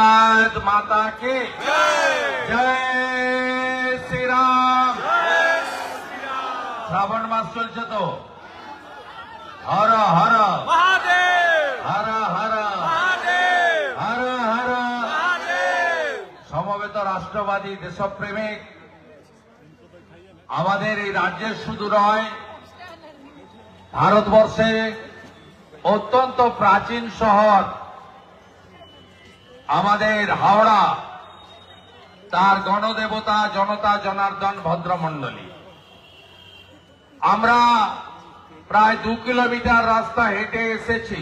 भारत माता की জয় শ্রীরাম শ্রাবণ মাস চলছে তো হর হর মহাদেব হর হর মহাদেব হর হর মহাদেব সমবেত রাষ্ট্রবাদী দেশপ্রেমিক আমাদের এই রাজ্যের শুধু নয় ভারতবর্ষে অত্যন্ত প্রাচীন শহর আমাদের হাওড়া, তার গণদেবতা, জনতা, জনার্দন, ভদ্রমণ্ডলী। আমরা প্রায় দু কিলোমিটার রাস্তা হেঁটে এসেছি।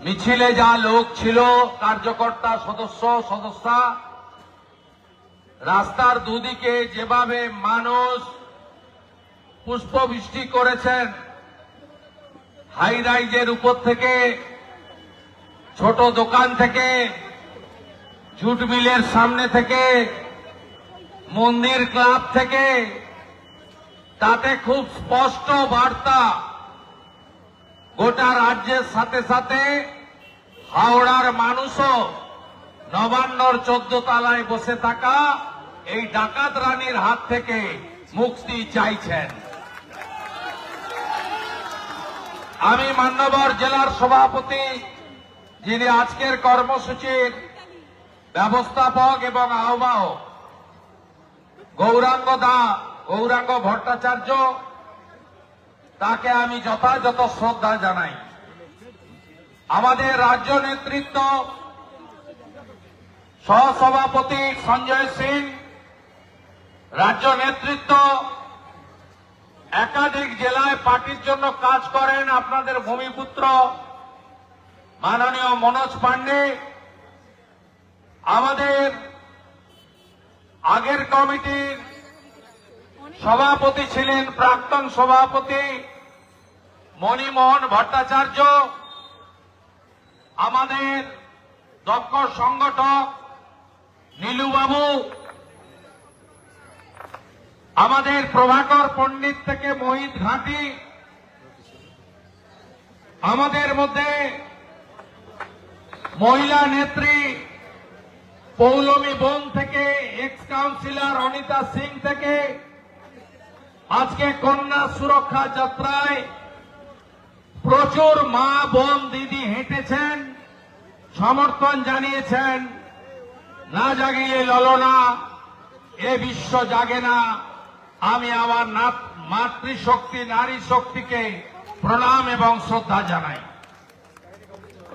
মিছিলে যা লোক ছিল, কার্যকর্তা, সদস্য, সদস্যা, রাস্তার দুদিকে যেভাবে মানুষ পুষ্পবৃষ্টি করেছেন হাই রাইজের উপর থেকে ছোট দোকান থেকে, জুট মিলের সামনে থেকে, মন্দির ক্লাব থেকে, তাতে খুব স্পষ্ট বার্তা। গোটা রাজ্যের সাথে সাথে হাওড়ার মানুষও নবান্নর চোদ্দ তলায় বসে থাকা এই ডাকাত রানীর হাত থেকে মুক্তি চাইছেন। আমি মান্যবর জেলার সভাপতি যিনি আজকের কর্মসূচির ব্যবস্থাপক এবং আহ্বায়ক, গৌরাঙ্গ দা, গৌরাঙ্গ ভট্টাচার্য, তাকে আমি যথাযথ শ্রদ্ধা জানাই। আমাদের রাজ্য নেতৃত্ব, সহসভাপতি সঞ্জয় সিং, রাজ্য নেতৃত্ব, একাধিক জেলায় পার্টির জন্য কাজ করেন আপনাদের ভূমিপুত্র মাননীয় মনোজ পান্ডে, আমাদের আগের কমিটির সভাপতি ছিলেন প্রাক্তন সভাপতি মণিমোহন ভট্টাচার্য, আমাদের দক্ষ সংগঠক নীলুবাবু, আমাদের প্রভাকর পণ্ডিত থেকে মোহিত ঘাটি, আমাদের মধ্যে মহিলা নেত্রী, পৌলমী বোন থেকে এক্স কাউন্সিলর অনিতা সিং থেকে, আজকে কন্যা সুরক্ষা যাত্রায় প্রচুর মা বোন দিদি হেঁটেছেন, সমর্থন জানিয়েছেন, না জাগিয়ে ললনা এ বিশ্ব জাগে না। আমি আমার মাতৃশক্তি নারী শক্তিকে প্রণাম এবং শ্রদ্ধা জানাই।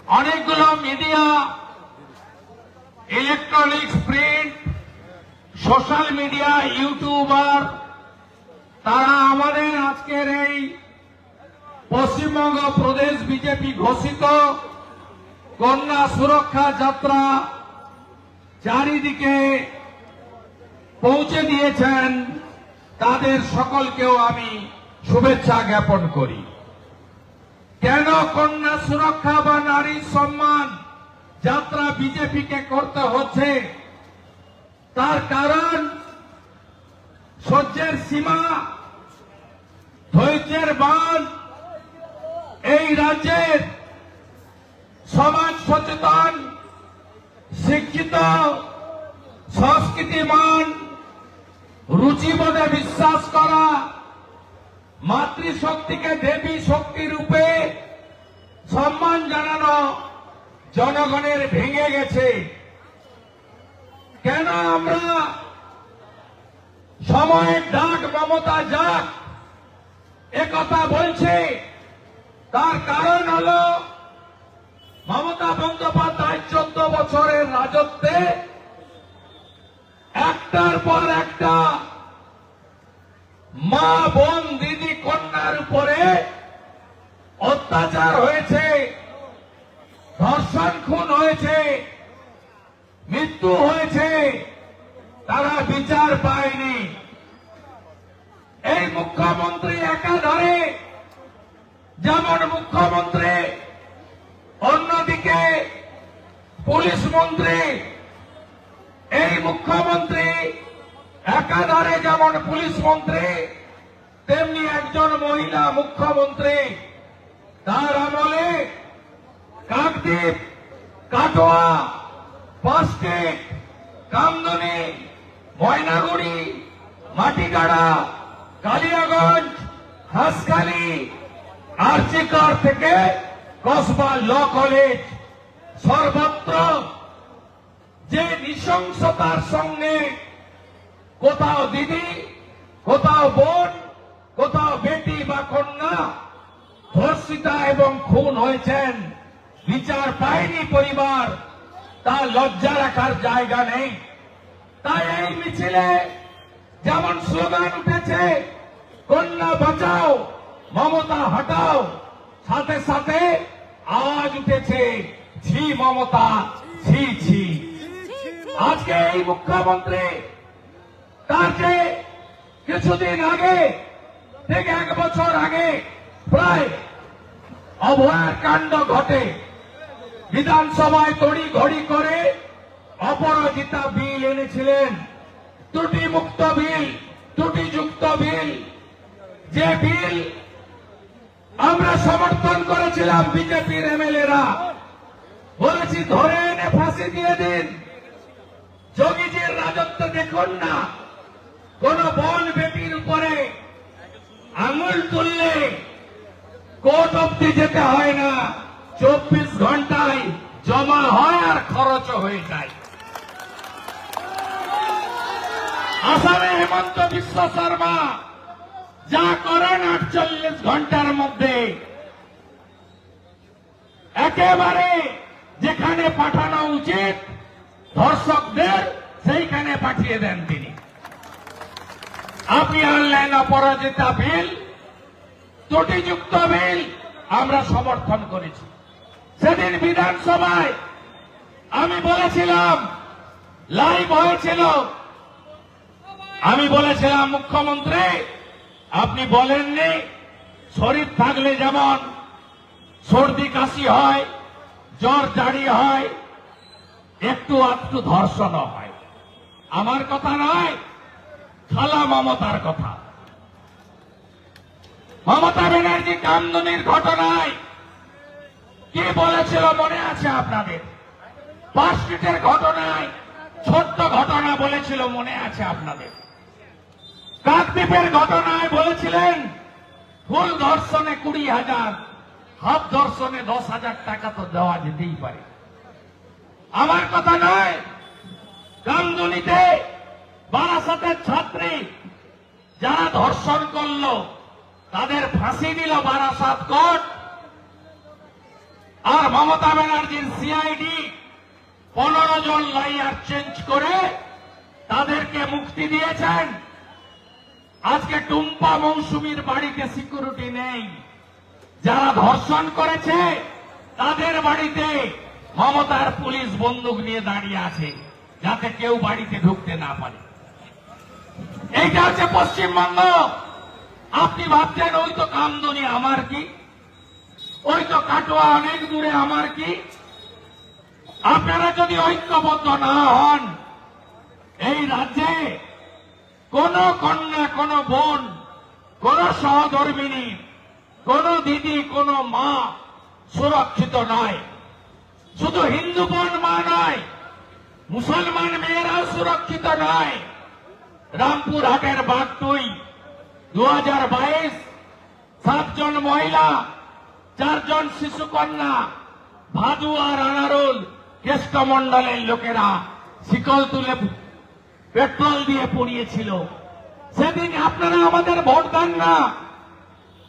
অনেকগুলো media electronics print social media YouTuber তারা আমাদের আজকের এই পশ্চিমবঙ্গ প্রদেশ বিজেপি ঘোষিত কন্যা সুরক্ষা যাত্রা চারিদিকে পৌঁছে দিয়েছেন। তাদের সকলকেও আমি শুভেচ্ছা জ্ঞাপন করি। কেন কন্যা সুরক্ষা বা নারী সম্মান যাত্রা বিজেপিকে করতে হচ্ছে? তার কারণ সহ্যের সীমা, ধৈর্যের বান, এই রাজ্যের সমাজ সচেতন, শিক্ষিত, সংস্কৃতিমান, রুচিবোধে বিশ্বাস করা মাতৃশক্তিকে দেবী শক্তি রূপে সম্মান জানানো জনগণের ভেঙে গেছে। কেন আমরা সময়ের ডাক মমতা যাক? একথা বলছে। তার কারণ হল মমতা বন্দ্যোপাধ্যায় চোদ্দ বছরের রাজত্বে একটার পর একটা মা বোন কন্যার উপরে অত্যাচার হয়েছে, ধর্ষণ খুন হয়েছে, মৃত্যু হয়েছে, তারা বিচার পায়নি। এই মুখ্যমন্ত্রী একাধারে যেমন মুখ্যমন্ত্রী, অন্যদিকে পুলিশ মন্ত্রী, এই মুখ্যমন্ত্রী একাধারে যেমন পুলিশ মন্ত্রী তেমনি একজন মহিলা মুখ্যমন্ত্রী, তার আমলে কাকদ্বীপ, কাটোয়া পাঁচটেক কামদনি, ময়নাগুড়ি, মাটিগাড়া, কালিয়াগঞ্জ, হাসখালি, আর্চিকর থেকে কসবা ল কলেজ। সর্বত্র যে নৃশংসতার সঙ্গে কোথাও দিদি, কোথাও বোন কোথাও বেটি বা কন্যা, ধর্ষিতা এবং খুন হয়েছেন, বিচার পায়নি পরিবার, তা লজ্জা রাখার জায়গা নেই। তাই এই মিছিলে যেমন স্লোগান উঠেছে, কন্যা বাঁচাও, মমতা হটাও সাথে সাথে আওয়াজ উঠেছে ছি মমতা ছি ছি আজকে এই মুখ্যমন্ত্রী তার যে কিছুদিন আগে ঠিক এক বছর আগে প্রায় অভয়ার কাণ্ড ঘটে। বিধানসভায় তড়ি ঘড়ি করে অপরাজিতা বিল এনেছিলেন। ত্রুটি মুক্ত বিল, ত্রুটিযুক্ত বিল। যে বিল আমরা সমর্থন করেছিলাম বিজেপির এমএলএরা, বলেছি ধরে এনে ফাঁসি দিয়ে দিন। যোগীজির রাজত্ব দেখুন না। কোন বন বেটির উপরে আঙুল তুললে কোর্ট অব্দি যেতে হয় না। চব্বিশ ঘন্টায় জমা হয় আর খরচ হয়ে যায়। আসামে হেমন্ত বিশ্ব শর্মা যা করেন আটচল্লিশ ঘণ্টার মধ্যে। একেবারে যেখানে পাঠানো উচিত, ধর্ষকদের সেইখানে পাঠিয়ে দেন তিনি। আপনি আনলেন অপরাজিতা বিল, ত্রুটিযুক্ত বিল আমরা সমর্থন করেছি। সেদিন বিধানসভায় আমি বলেছিলাম, লাইভ হয়েছিল। আমি বলেছিলাম, মুখ্যমন্ত্রী, আপনি বলেননি, শরীর থাকলে যেমন সর্দি কাশি হয়, জ্বর জারি হয়, একটু একটু ধর্ষণ হয়। আমার কথা নয় খালা মমতার কথা। মমতা ব্যানার্জি কামদুনির ঘটনায় কি বলেছিল মনে আছে আপনাদের? পাঁচ ঘটনায় ছোট্ট ঘটনা বলেছিল মনে আছে আপনাদের। কাকদ্বীপের ঘটনায় বলেছিলেন, ফুল ধর্ষণে কুড়ি হাজার, হাফ ধর্ষণে দশ হাজার টাকা তো দেওয়া যেতেই পারে। আমার কথা নয়, কামদুনিতে বারাসাতের ছাত্রী যারা ধর্ষণ করল, তাদের ফাঁসি দিল বারাসাত কোর্ট। আর মমতা ব্যানার্জির সিআইডি পনেরো জন লাইয়ার চেঞ্জ করে তাদেরকে মুক্তি দিয়েছেন। আজকে টুম্পা মৌসুমীর বাড়িতে সিকিউরিটি নেই। যারা ধর্ষণ করেছে, তাদের বাড়িতে মমতার পুলিশ বন্দুক নিয়ে দাঁড়িয়ে আছে, যাতে কেউ বাড়িতে ঢুকতে না পারে। এইটা হচ্ছে পশ্চিমবঙ্গ। আপনি ভাবছেন, ওই তো কামদনি, আমার কি? ওই তো কাটোয়া অনেক দূরে, আমার কি? আপনারা যদি ঐক্যবদ্ধ না হন, এই রাজ্যে কোন কন্যা, কোন বোন, কোন সহধর্মিনী, কোন দিদি, কোন মা সুরক্ষিত নয়। শুধু হিন্দু বোন, মা নয়, মুসলমান মেয়েরাও সুরক্ষিত নয়। রামপুর হাটের বাগটুই দু হাজার বাইশ, সাতজন মহিলা, চারজন শিশু কন্যা ভাদু আর আনারুল কেষ্টমণ্ডলের লোকেরা শিকল তুলে পেট্রোল দিয়ে পুড়িয়েছিল। সেদিন আপনারা আমাদের ভোট দেন না।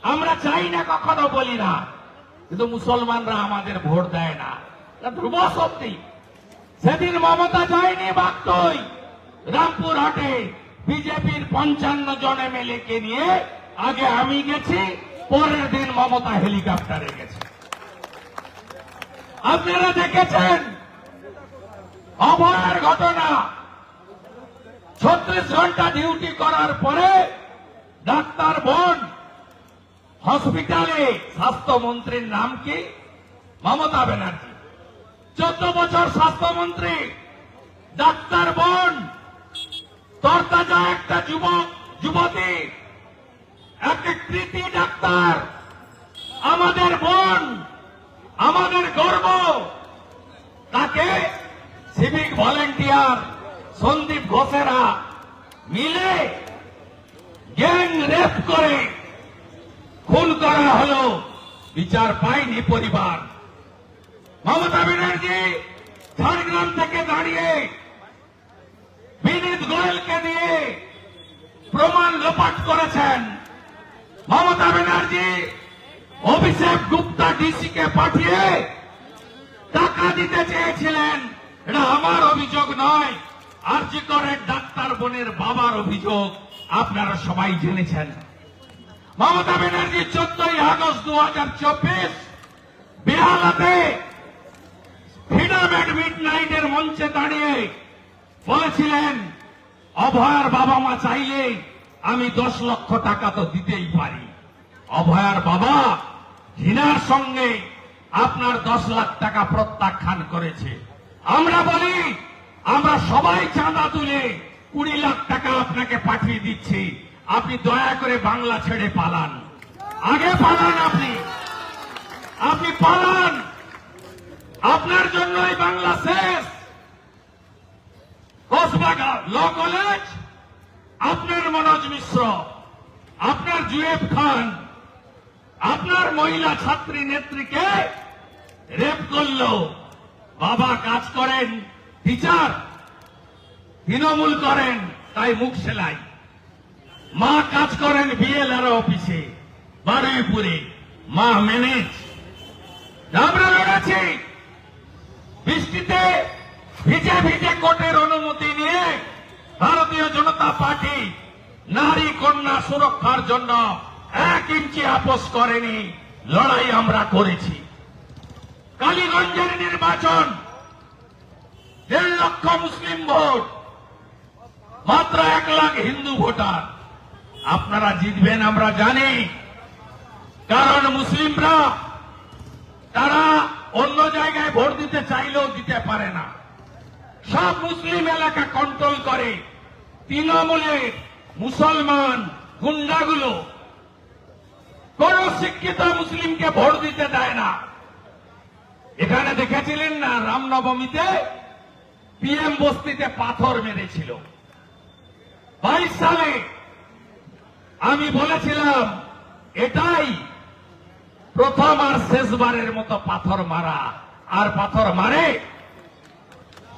আমরা চাই না, কখনো বলি না। কিন্তু মুসলমানরা আমাদের ভোট দেয় না। ধ্রুব সত্যি সেদিন মমতা যায়নি বাগতই রামপুর হাটে বিজেপির পঞ্চান্ন জন এমএলএ কে নিয়ে আগে আমি গেছি, পরের দিন মমতা হেলিকপ্টারে গেছে। আপনারা দেখেছেন? অভয়ার ঘটনা। ছত্রিশ ঘণ্টা ডিউটি করার পরে ডাক্তার বোন হসপিটালে স্বাস্থ্যমন্ত্রীর নাম কি? মমতা ব্যানার্জি। চোদ্দ বছর স্বাস্থ্যমন্ত্রী। ডাক্তার বোন তরতাজা একটা যুবক যুবতী, একটা কৃতি ডাক্তার, আমাদের বোন, আমাদের গর্ব। তাকে সিভিক ভলেন্টিয়ার সন্দীপ ঘোষেরা মিলে গ্যাং রেপ করে। খুন করা হলো, বিচার পায়নি পরিবার। মমতা ব্যানার্জি ঝাড়গ্রাম থেকে দাঁড়িয়ে গোয়েলকে দিয়ে প্রমাণ লোপাট করেছেন মমতা ব্যানার্জি, অভিষেক গুপ্তা ডিসিকে পাঠিয়ে টাকা দিতে চেয়েছিলেন। এটা আমার অভিযোগ নয় আরজি করের ডাক্তার বোনের বাবার অভিযোগ, আপনারা সবাই জেনেছেন। মমতা ব্যানার্জি চোদ্দই আগস্ট দু হাজার চব্বিশ বেহালাতে ফ্রিডম এট মিড নাইটের মঞ্চে দাঁড়িয়ে বলেছিলেন অভয়ার বাবা মা চাইলে আমি দশ লক্ষ টাকা তো দিতেই পারি। অভয়ার বাবা ঘৃণার সঙ্গে আপনার দশ লাখ টাকা প্রত্যাখ্যান করেছে। আমরা বলি, আমরা সবাই চাঁদা তুলে কুড়ি লাখ টাকা আপনাকে পাঠিয়ে দিচ্ছি। আপনি দয়া করে বাংলা ছেড়ে পালান। আগে পালান আপনি। আপনি পালান। আপনার জন্যই বাংলা শেষ। কসবাগা ল কলেজ, আপনার মনোজ মিশ্র, আপনার জুয়েব খান, আপনার মহিলা ছাত্রী নেত্রীকে রেপ করল। বাবা কাজ করেন, টিচার তৃণমূল করেন, তাই মুখ সেলাই। মা কাজ করেন বিএলআর অফিসে, বারুইপুরে। মা ম্যানেজ। আমরা লড়েছি। বৃষ্টিতে ভিজে ভিজে কোর্টের অনুমতি নিয়ে ভারতীয় জনতা পার্টি নারী কন্যা সুরক্ষার জন্য এক ইঞ্চি আপোষ করেনি, লড়াই আমরা করেছি। কালীগঞ্জের নির্বাচন, দেড় লক্ষ মুসলিম ভোট, মাত্র এক লাখ হিন্দু ভোটার। আপনারা জিতবেন, আমরা জানি। কারণ মুসলিমরা, তারা অন্য জায়গায় ভোট দিতে চাইলেও দিতে পারে না। সব মুসলিম এলাকা কন্ট্রোল করে। তৃণমূলের মুসলমান গুন্ডাগুলো কোন শিক্ষিত মুসলিমকে ভোট দিতে দেয় না। এখানে দেখেছিলেন না, রামনবমীতে পিএম বস্তিতে পাথর মেরেছিল। বাইশ সালে আমি বলেছিলাম, এটাই প্রথম আর শেষবারের মতো পাথর মারা। আর পাথর মারে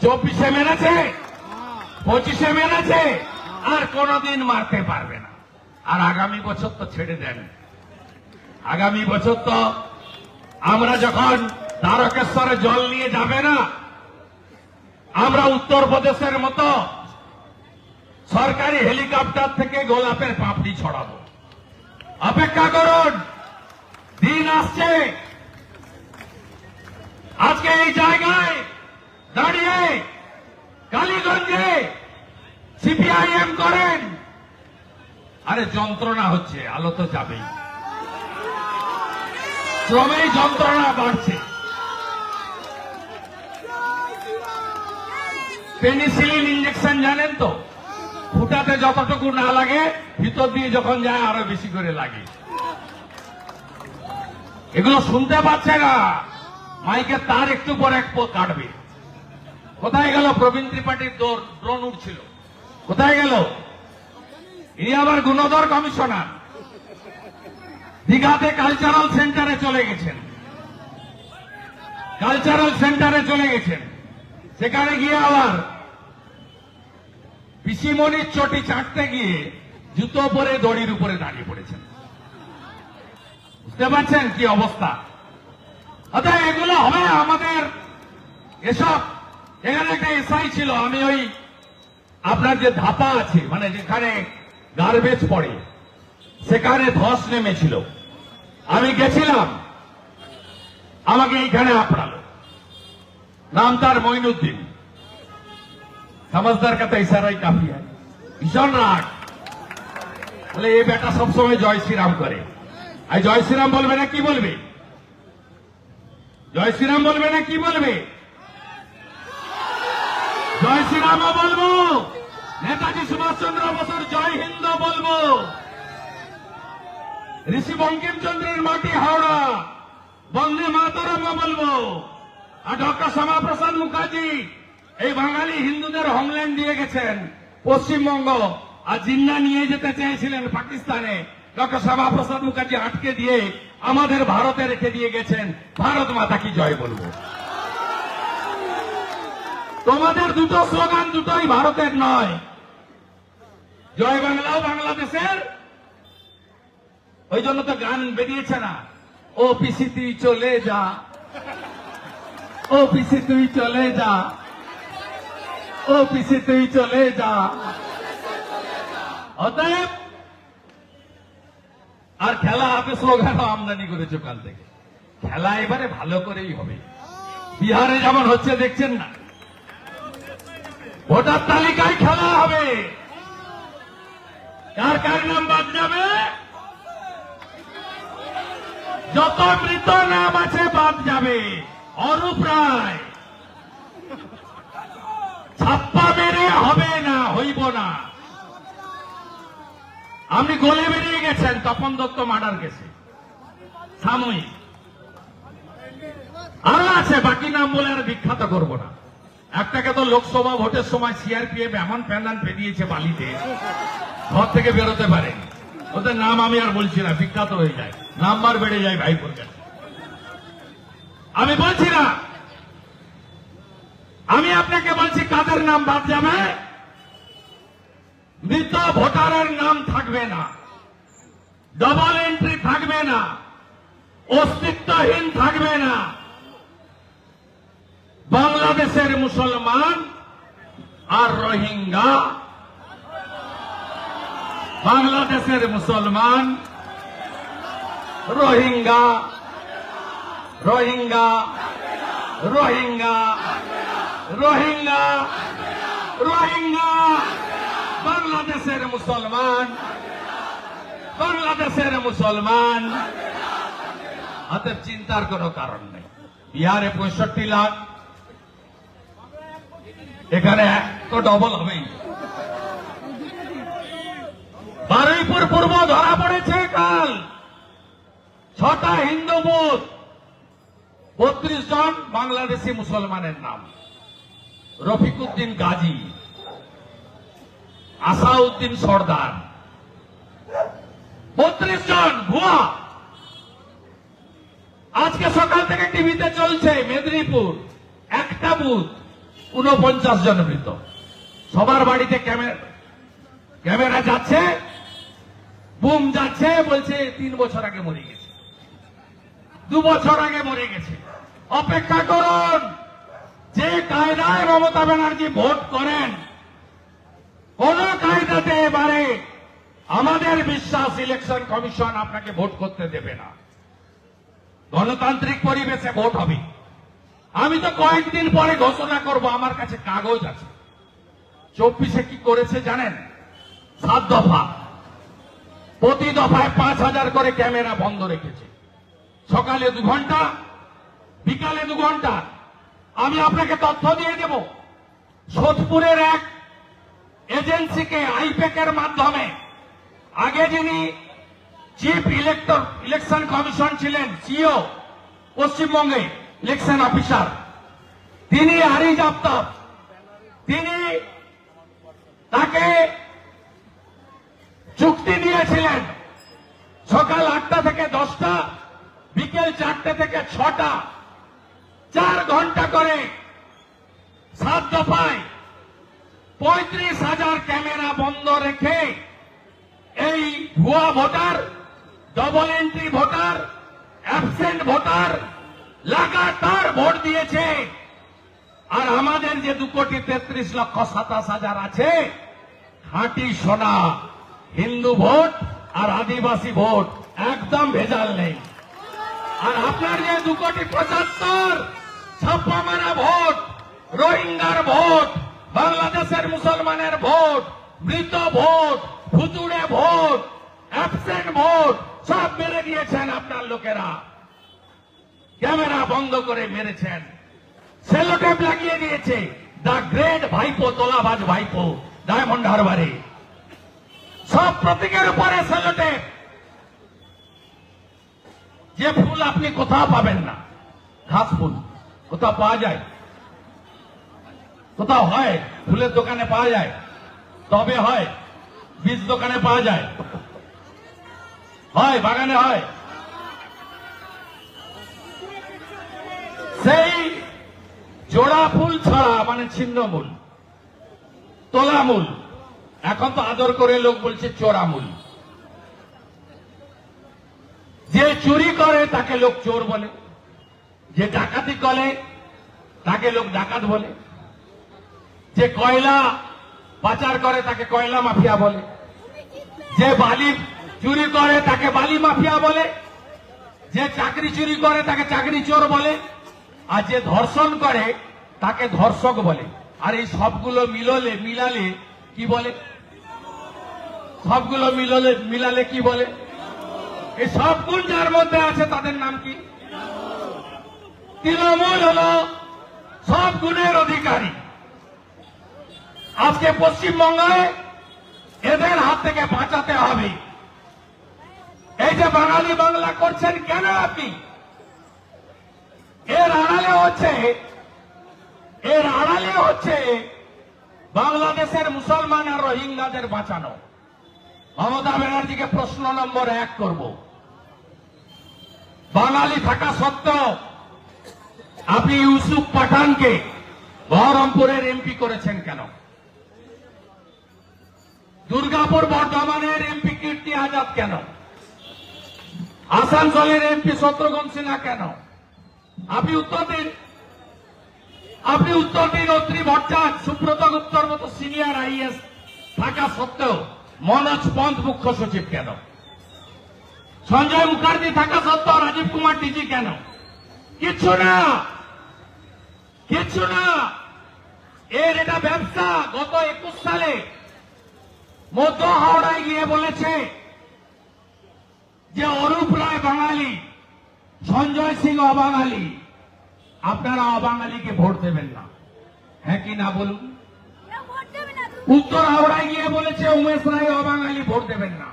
চব্বিশে মেরেছে পঁচিশে মেরেছে আর কোনদিন মারতে পারবে না। আর আগামী বছর তো ছেড়ে দেন। আগামী বছর তো আমরা যখন দ্বারকেশ্বরে জল নিয়ে যাবে না, আমরা উত্তরপ্রদেশের মতো সরকারি হেলিকপ্টার থেকে গোলাপের পাপড়ি ছড়াবো। অপেক্ষা করুন, দিন আসছে। আজকে এই জায়গায় দাঁড়িয়ে কালীগঞ্জে সিপিআইএম করেন। আরে যন্ত্রণা হচ্ছে, আলো তো যাবেই। ক্রমেই যন্ত্রণা বাড়ছে। পেনিসিলিন ইঞ্জেকশন জানেন তো? ফুটাতে যতটুকু না লাগে, ভিতর দিয়ে যখন যায়, আরও বেশি করে লাগে। এগুলো শুনতে পাচ্ছে না। মাইকে তার একটু পর এক কাটবে। কোথায় গেল প্রবীণ ত্রিপাঠীর ড্রোন উঠছিল। কোথায় গেল? ইনি আবার গুণধর কমিশনার। দীঘাতে কালচারাল সেন্টারে চলে গেছেন। কালচারাল সেন্টারে চলে গেছেন। সেখানে গিয়ে আবার পিসিমণির চটি চাটতে গিয়ে জুতো পরে দড়ির উপরে দাঁড়িয়ে পড়েছেন। বুঝতে পারছেন কি অবস্থা? অতএব এগুলো হবে আমাদের এসব এখানে একটা এসআই ছিল, আমি ওই আপনার যে ধাপা আছে মানে যেখানে গার্বেজ পড়ে, সেখানে ধস নেমেছিল। আমি গেছিলাম, আমাকে এইখানে আপনার নাম তার মইনুদ্দিন। সমাজদার কথা ইশারাই কাফি ভীষণ রাগ। তাহলে এ বেটা সবসময় জয় শ্রীরাম করে। আর জয় শ্রীরাম বলবে না, কি বলবে? জয় শ্রীরাম বলবে না, কি বলবে? জয় শ্রীরামও বলব। নেতাজি সুভাষচন্দ্র বসুর জয় হিন্দ বলব। ঋষি বঙ্কিমচন্দ্রের মাটি হাওড়া। বন্দে মাতরম বলব। আর ডক্টর শ্যামাপ্রসাদ মুখার্জি, এই বাঙালি হিন্দুদের হোমল্যান্ড দিয়ে গেছেন পশ্চিমবঙ্গ। আর জিন্না নিয়ে যেতে চেয়েছিলেন পাকিস্তানে। ডক্টর শ্যামাপ্রসাদ মুখার্জি আটকে দিয়ে আমাদের ভারতে রেখে দিয়ে গেছেন। ভারত মাতা কি জয় বলব। তোমাদের দুটো স্লোগান দুটোই ভারতের নয়। জয় বাংলাও বাংলাদেশের। ওই জন্য তো গান বেরিয়েছে না। ও পিসি তুই চলে যা। ও পিসি তুই চলে যা। ও পিসি তুই চলে যা। অতএব, আর খেলা হাতে স্লোগানও আমদানি করেছে কাল থেকে। খেলা এবারে ভালো করেই হবে। বিহারে যেমন হচ্ছে, দেখছেন না? ভোটার তালিকায় খেলা হবে। কার কার নাম বাদ যাবে? যত মৃত নাম আছে বাদ যাবে। অরূপ রায়। ছাপ্পা মেরে হবে না, হইব না। আপনি গলে বেরিয়ে গেছেন, তপন দত্ত মার্ডার গেছে। সাময়িক। আরও আছে, বাকি নাম বলে আর বিখ্যাত করব না। একটাকে তো লোকসভা ভোটের সময় সিআরপিএফ এমন প্যান্ডান পেরিয়েছে বালিতে। ঘর থেকে বেরোতে পারে। ওদের নাম আমি আর বলছি না, বিখ্যাত হয়ে যায়। নাম্বার বেড়ে যায় ভাইপোর কাছে। আমি বলছি না। আমি আপনাকে বলছি কাদের নাম বাদ যাবে? মৃত ভোটারের নাম থাকবে না। ডবল এন্ট্রি থাকবে না। অস্তিত্বহীন থাকবে না। বাংলাদেশের মুসলমান আর রোহিঙ্গা। বাংলাদেশের মুসলমান, রোহিঙ্গা রোহিঙ্গা রোহিঙ্গা রোহিঙ্গা রোহিঙ্গা। বাংলাদেশের মুসলমান বাংলাদেশের মুসলমান। অতএব চিন্তার কোনো কারণ নেই। বিহারে পঁয়ষট্টি লাখ এখানে এক তো ডবল হবেই। বারুইপুর পূর্ব ধরা পড়েছে কাল। ছটা হিন্দু বুথ, বত্রিশ জন বাংলাদেশি মুসলমানের নাম। রফিকুদ্দিন গাজী, আসাউদ্দিন সর্দার। বত্রিশ জন ভুয়া। আজকে সকাল থেকে টিভিতে চলছে মেদিনীপুর, একটা বুথ। উনপঞ্চাশ জন মৃত। সবার বাড়িতে ক্যামেরা যাচ্ছে, বুম যাচ্ছে, বলছে তিন বছর আগে মরে গেছে। দু বছর আগে মরে গেছে। অপেক্ষা করুন, যে কায়দায় মমতা ব্যানার্জি ভোট করেন, কোন কায়দাতে এবারে আমাদের বিশ্বাস ইলেকশন কমিশন আপনাকে ভোট করতে দেবে না। গণতান্ত্রিক পরিবেশে ভোট হবে। আমি তো কয়েকদিন পরে ঘোষণা করব, আমার কাছে কাগজ আছে। চব্বিশে কি করেছে জানেন? সাত দফা। প্রতি দফায় পাঁচ হাজার করে ক্যামেরা বন্ধ রেখেছে। সকালে দু ঘণ্টা, বিকালে দু ঘণ্টা। আমি আপনাকে তথ্য দিয়ে দেব। সোদপুরের এক এজেন্সিকে আইপ্যাকের মাধ্যমে আগে যিনি চিফ ইলেক্টর, ইলেকশন কমিশন ছিলেন, সিও, পশ্চিমবঙ্গে ইলেকশন অফিসার। তিনি হারিজ আফতাব তিনি তাকে চুক্তি দিয়েছিলেন। সকাল আটটা থেকে দশটা, বিকেল চারটে থেকে ছটা। চার ঘণ্টা করে সাত দফায় পঁয়ত্রিশ হাজার ক্যামেরা বন্ধ রেখে এই ভুয়া voter double entry voter absent voter লাগাতার ভোট দিয়েছে। আর আমাদের যে দু কোটি তেত্রিশ লক্ষ সাতাশ হাজার আছে, খাঁটি সোনা, হিন্দু ভোট আর আদিবাসী ভোট, একদম ভেজাল নেই। আর আপনার যে দু কোটি পঁচাত্তর ছাপ্পা ভোট, রোহিঙ্গার ভোট, বাংলাদেশের মুসলমানের ভোট, মৃত ভোট, ভুতুড়ে ভোট অ্যাবসেন্ট ভোট, সব মেরে দিয়েছেন আপনার লোকেরা। ক্যামেরা বন্ধ করে মেরেছেন। সেলোটেপ লাগিয়ে দিয়েছে। দা গ্রেট ভাইপো, তোলাবাজ ভাইপো, ডায়মন্ড হারবারে। সব প্রতীকের উপরে সেলোটেপ। যে ফুল আপনি কোথাও পাবেন না। ঘাস ফুল। কোথাও পাওয়া যায়। কোথাও হয়, ফুলের দোকানে পাওয়া যায়। তবে হয়, বীজ দোকানে পাওয়া যায়। হয়, বাগানে হয়। সেই জোড়া ফুল ছাড়া মানে ছিন্নমূল তোলামূল এখন তো আদর করে লোক বলছে চোরামূল যে চুরি করে, তাকে লোক চোর বলে। যে ডাকাতি করে, তাকে লোক ডাকাত বলে। যে কয়লা পাচার করে, তাকে কয়লা মাফিয়া বলে। যে বালি চুরি করে, তাকে বালি মাফিয়া বলে। যে চাকরি চুরি করে, তাকে চাকরি চোর বলে। আর যে ধর্ষণ করে, তাকে ধর্ষক বলে। আর এই সবগুলো মিললে, মিলালে কি বলে? সবগুলো মিললে, মিলালে কি বলে? এই সব গুণ যার মধ্যে আছে, তাদের নাম কি? তৃণমূল হল সব গুণের অধিকারী। আজকে পশ্চিমবঙ্গে এদের হাত থেকে বাঁচাতে হবে। এই যে বাঙালি বাংলা করছেন কেন আপনি? এর আড়ালে হচ্ছে, এর আড়ালে হচ্ছে বাংলাদেশের মুসলমান আর রোহিঙ্গাদের বাঁচানো। মমতা ব্যানার্জিকে প্রশ্ন নম্বর এক করব। বাঙালি থাকা সত্ত্বেও আপনি ইউসুফ পাঠানকে বহরমপুরের এমপি করেছেন কেন? দুর্গাপুর বর্ধমানের এমপি কীর্তি আজাদ কেন? আসানসোলের এমপি শত্রুঘ্ন সিনহা কেন? আপনি উত্তর দিন। আপনি উত্তর দিন, অত্রি ভট্টাচার্য, সুব্রত গুপ্তর মতো সিনিয়র আইএস থাকা সত্ত্বেও মনোজ পন্থ মুখ্য সচিব কেন? সঞ্জয় মুখার্জি থাকা সত্ত্বেও রাজীব কুমার ডিজি কেন? কিচ্ছু না। কিচ্ছু না। এর এটা ব্যবসা, গত একুশ সালে মধ্য হাওড়ায় গিয়ে বলেছে যে অরূপ রায় বাঙালি সঞ্জয় সিং অবাঙালি। আপনারা অবাঙালিকে ভোট দেবেন না। হ্যাঁ কি না বলুন? উত্তর হাওড়ায় গিয়ে বলেছে উমেশ রায় অবাঙালি ভোট দেবেন না।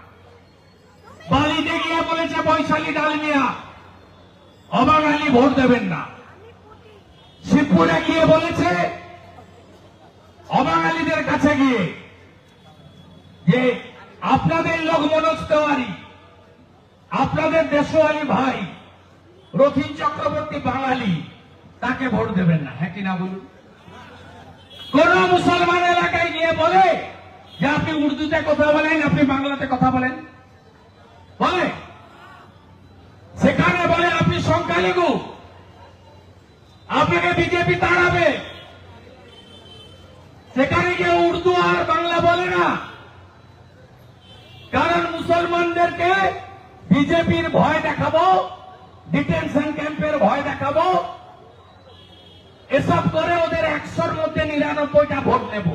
বালিতে গিয়ে বলেছে বৈশালী ডালমিয়া অবাঙালি ভোট দেবেন না। শিবপুরে গিয়ে বলেছে অবাঙালিদের কাছে গিয়ে যে আপনাদের লোক মনোজ তেওয়ারি আপনাদের দেশওয়ালি ভাই রথিন চক্রবর্তী বাঙালি, তাকে ভোট দেবেন না। হ্যাঁ কি না বলুন? কোন মুসলমান এলাকায় গিয়ে বলে যে আপনি উর্দুতে কথা বলেন, আপনি বাংলাতে কথা বলেন। বলে? সেখানে বলে, আপনি সংখ্যালঘু, আপনাকে বিজেপি তাড়াবে। সেখানে গিয়ে উর্দু আর বাংলা বলে না। কারণ মুসলমানদেরকে বিজেপির ভয় দেখাবো। ডিটেনশন ক্যাম্পের ভয় দেখাবো। এসব করে ওদের একশোর মধ্যে নিরানব্বইটা ভোট নেব।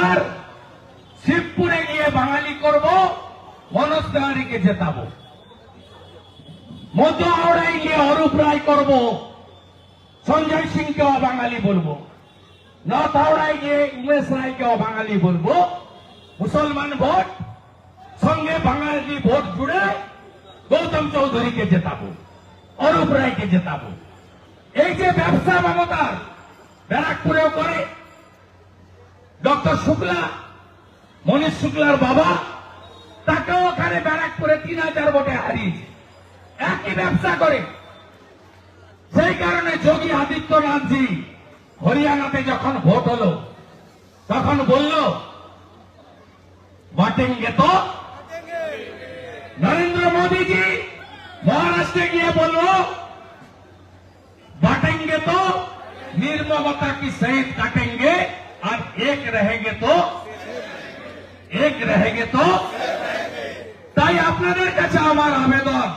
আর শিবপুরে গিয়ে বাঙালি করব, মনোজ তেওয়ারিকে জেতাবো। মধ্য হাওড়ায় গিয়ে অরূপ রায় করব, সঞ্জয় সিংকে অবাঙালি বলব। নর্থ হাওড়ায় গিয়ে উমেশ রায়কে অবাঙালি বলব। মুসলমান ভোট, সঙ্গে বাঙালি ভোট জুড়ে গৌতম চৌধুরীকে জেতাবো, অরূপ রায়কে জেতাবো। এই যে ব্যবসা মমতার ব্যারাকপুরেও করে, ডক্টর শুক্লা, মনীষ শুক্লার বাবা, তাকেও ওখানে ব্যারাকপুরে তিন হাজার ভোটে হারিয়েছে। একই ব্যবসা করে। সেই কারণে যোগী আদিত্যনাথজি হরিয়ানাতে যখন ভোট হলো, তখন বলল বাটেঙ্গে তো নরেন্দ্র মোদীজি, মহারাষ্ট্রে গিয়ে বলল, বাটেঙ্গে তো, নির্মমতা কি শহীদ কাটেঙ্গে? আর এক রেহেঙ্গে তো, এক রেহেঙ্গে তো। তাই আপনাদের কাছে আমার আবেদন।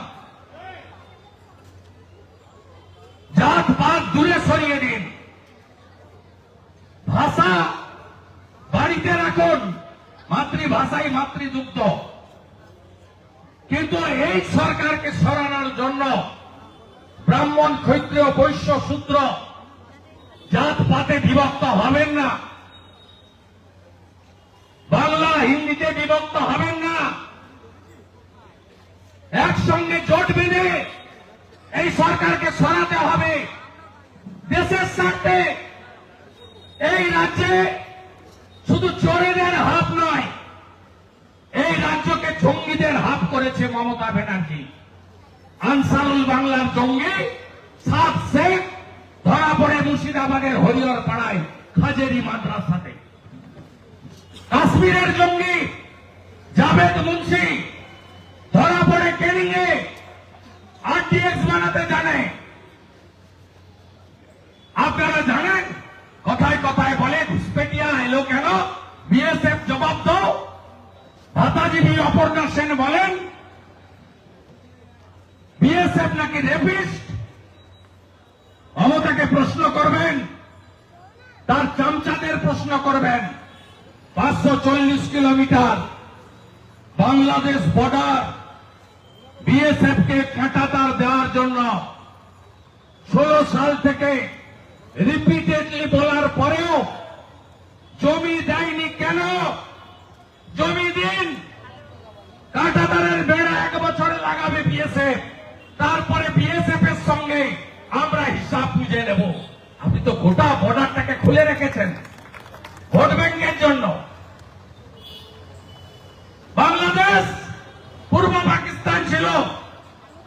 জাত পাত দূরে সরিয়ে দিন। ভাষা বাড়িতে রাখুন। মাতৃভাষাই মাতৃদুগ্ধ। কিন্তু এই সরকারকে সরানোর জন্য ব্রাহ্মণ ক্ষত্রিয় বৈশ্য শূদ্র জাত পাতে বিভক্ত হবেন না। বাংলা হিন্দিতে বিভক্ত হবেন না। একসঙ্গে জোট বেঁধে এই সরকারকে সরাতে হবে। দেশের স্বার্থে এই রাজ্যে শুধু চোরেদের হাত নয় এই রাজ্যকে জঙ্গিদের হাত করেছে মমতা ব্যানার্জি। আনসারুল বাংলার জঙ্গি, সাত শেখ, ধরা পড়ে মুর্শিদাবাদের হরিহর পাড়ায় খাজেরি মাদ্রাসাতে। কাশ্মীরের জঙ্গি, জাভেদ মুন্সি, ধরা পড়ে কেনিংয়ে, আরটিএক্স বানাতে জানে আপনারা জানেন কথায় কথায় বলে ঘুষপেটিয়া এলো কেন বিএসএফ জবাব দাও ভাতাজীবী অপর্ণা সেন বলেন, বিএসএফ নাকি রেপিস্ট? মমতাকে প্রশ্ন করবেন, তার চামচাদের প্রশ্ন করবেন, পাঁচশো চল্লিশ কিলোমিটার বাংলাদেশ বর্ডার বিএসএফ কে কাঁটাতার দেওয়ার জন্য ষোলো সাল থেকে রিপিটেডলি বলার পরেও জমি দেয়নি কেন? জমি দিন। কাঁটাতারের বেড়া এক বছরে লাগাবে বিএসএফ। তারপরে বিএসএফ এর সঙ্গে আমরা হিসাব বুঝে নেব। আপনি তো গোটা বর্ডারটাকে খুলে রেখেছেন ভোট ব্যাংকের জন্য। বাংলাদেশ, পূর্ব পাকিস্তান ছিল।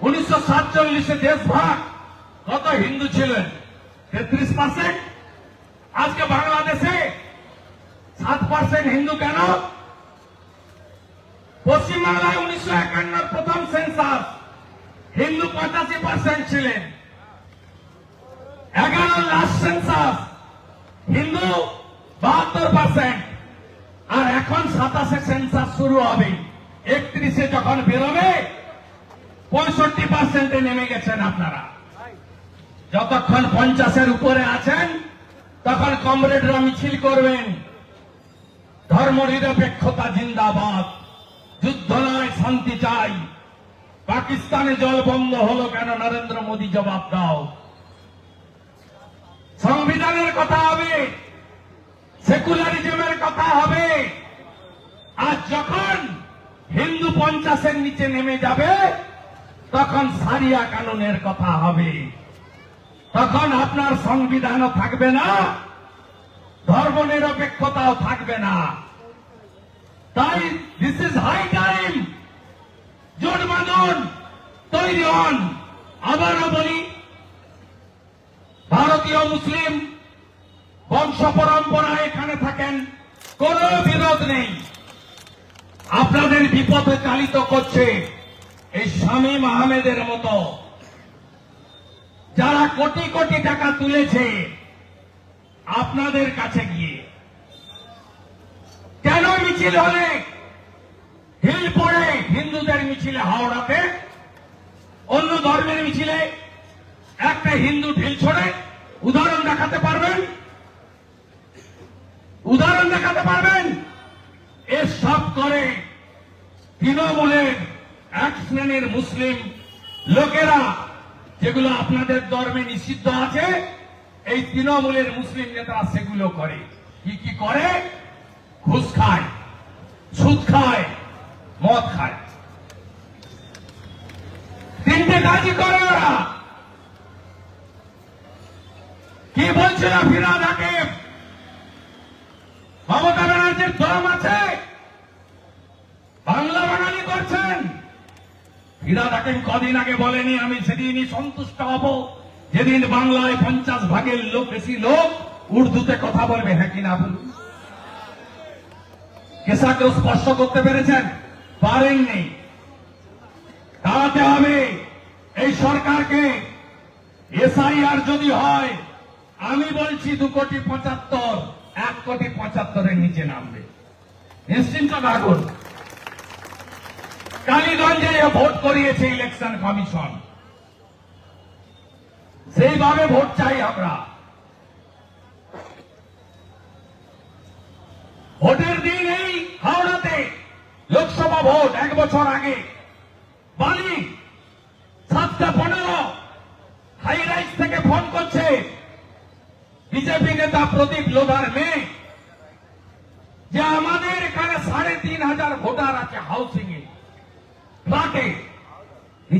উনিশশো সাতচল্লিশে দেশ ভাগ। কত হিন্দু ছিলেন? তেত্রিশ পার্সেন্ট। আজকে বাংলাদেশে সাত পার্সেন্ট হিন্দু কেন? পশ্চিমবাংলায় উনিশশো একান্নর প্রথম সেন্সাস হিন্দু পঁচাশি পার্সেন্ট ছিলেন। এগারো লাস্ট সেন্সাস হিন্দু বাহাত্তর পার্সেন্ট আর এখন সাতাশে সেন্সাস শুরু হবে। একত্রিশে যখন বেরোবে, পঁয়ষট্টি পার্সেন্টে নেমে গেছেন আপনারা। যতক্ষণ পঞ্চাশের উপরে আছেন, তখন কমরেডরা মিছিল করবেন। ধর্ম নিরপেক্ষতা জিন্দাবাদ। শান্তি চাই। পাকিস্তানে জল বন্ধ হলো কেন? নরেন্দ্র মোদী জবাব দাও। সংবিধানের কথা হবে। সেকুলারিজমের কথা হবে। আর যখন হিন্দু পঞ্চাশের নিচে নেমে যাবে, তখন সারিয়া কানুনের কথা হবে। তখন আপনার সংবিধানও থাকবে না, ধর্ম নিরপেক্ষতাও থাকবে না। তাই দিস ইজ হাই টাইম জোট বাঁধন তৈরি হন। আবারও বলি, ভারতীয় মুসলিম বংশ পরম্পরা এখানে থাকেন, কোন বিরোধ নেই। আপনাদের বিপদে চালিত করছে এই শামীম আহমেদের মতো। যারা কোটি কোটি টাকা তুলেছে আপনাদের কাছে গিয়ে। কেন মিছিল হলে হিল পড়ে হিন্দুদের মিছিলে হাওড়াতে, অন্য ধর্মের মিছিলে একটা হিন্দু ঢিল ছড়ে, উদাহরণ দেখাতে পারবেন? উদাহরণ দেখাতে পারবেন? এসব করে তৃণমূলের এক শ্রেণির মুসলিম লোকেরা, যেগুলো আপনাদের ধর্মে নিষিদ্ধ আছে, এই তৃণমূলের মুসলিম নেতারা সেগুলো করে। কি কি করে? ঘুষ খায়, সুদ খায়, মদ খায়। তিনটে কাজই করে ওরা। কি বলছিল ফিরাদ হাকিম? মমতা ব্যানার্জির দম আছে? বাংলা বাঙালি করছেন? ফিরাদ হাকিম কদিন আগে বলেনি, আমি সেদিনই সন্তুষ্ট হব। যেদিন বাংলায় পঞ্চাশ ভাগের লোক, বেশি লোক উর্দুতে কথা বলবে। হ্যাঁ কিনা বলুন? কেসাকেও স্পর্শ করতে পেরেছেন? পারেননি। দাঁড়াতে হবে। এই সরকারকে এসআইআর যদি হয়, আমি বলছি দু কোটি পঁচাত্তর, এক কোটি পঁচাত্তরের নিচে নামবে। নিশ্চিন্ত থাকুন। কালীগঞ্জে ভোট করিয়েছে ইলেকশন কমিশন। সেইভাবে ভোট চাই আমরা। ভোটের দিন এই হাওড়াতে লোকসভা ভোট এক বছর আগে মালিক সাতটা পনেরো হাই রাইস থেকে ফোন করছে। বিজেপি নেতা প্রদীপ লোধার মেয়ে, যে আমাদের এখানে সাড়ে তিন হাজার ভোটার আছে হাউসিং এ ফ্ল্যাটে